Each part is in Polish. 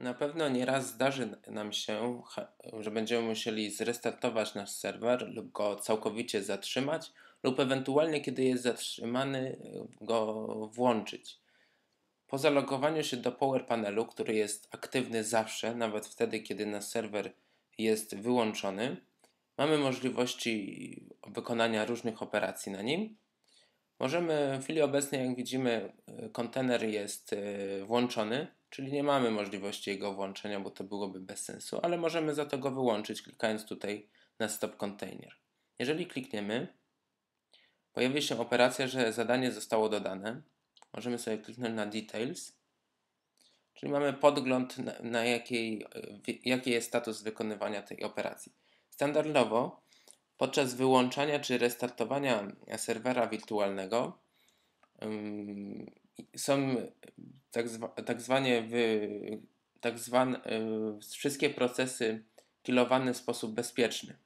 Na pewno nieraz zdarzy nam się, że będziemy musieli zrestartować nasz serwer lub go całkowicie zatrzymać, lub ewentualnie, kiedy jest zatrzymany, go włączyć. Po zalogowaniu się do Power Panelu, który jest aktywny zawsze, nawet wtedy, kiedy nasz serwer jest wyłączony, mamy możliwości wykonania różnych operacji na nim. Możemy w chwili obecnej, jak widzimy, kontener jest e, włączony, czyli nie mamy możliwości jego włączenia, bo to byłoby bez sensu, ale możemy za to go wyłączyć, klikając tutaj na Stop Container. Jeżeli klikniemy, pojawi się operacja, że zadanie zostało dodane. Możemy sobie kliknąć na Details, czyli mamy podgląd na, na jakiej, jaki jest status wykonywania tej operacji. Standardowo podczas wyłączania czy restartowania serwera wirtualnego są tak, zwa, tak zwanie wy, tak zwane, wszystkie procesy kilowane w sposób bezpieczny.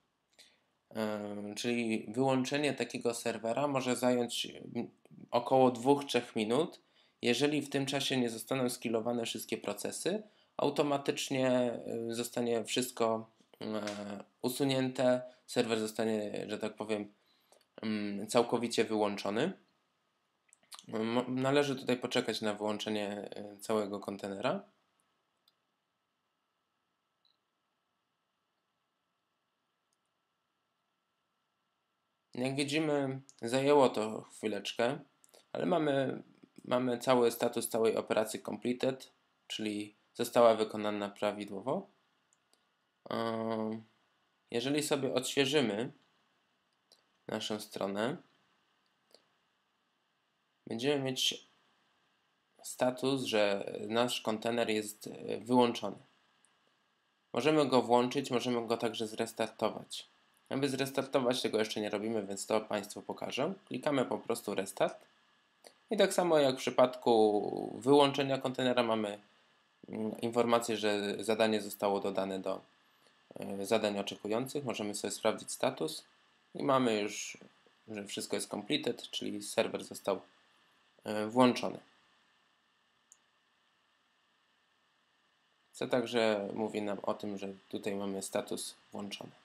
Czyli wyłączenie takiego serwera może zająć około 2-3 minut. Jeżeli w tym czasie nie zostaną skilowane wszystkie procesy, automatycznie zostanie wszystko usunięte, serwer zostanie, że tak powiem, całkowicie wyłączony. Należy tutaj poczekać na wyłączenie e, całego kontenera. Jak widzimy, zajęło to chwileczkę, ale mamy, mamy cały status całej operacji completed, czyli została wykonana prawidłowo. E, jeżeli sobie odświeżymy naszą stronę, będziemy mieć status, że nasz kontener jest e, wyłączony. Możemy go włączyć, możemy go także zrestartować. Aby zrestartować tego jeszcze nie robimy, więc to Państwu pokażę. Klikamy po prostu restart. I tak samo jak w przypadku wyłączenia kontenera mamy mm, informację, że zadanie zostało dodane do e, zadań oczekujących. Możemy sobie sprawdzić status i mamy już, że wszystko jest completed, czyli serwer został włączony. Co także mówi nam o tym, że tutaj mamy status włączony.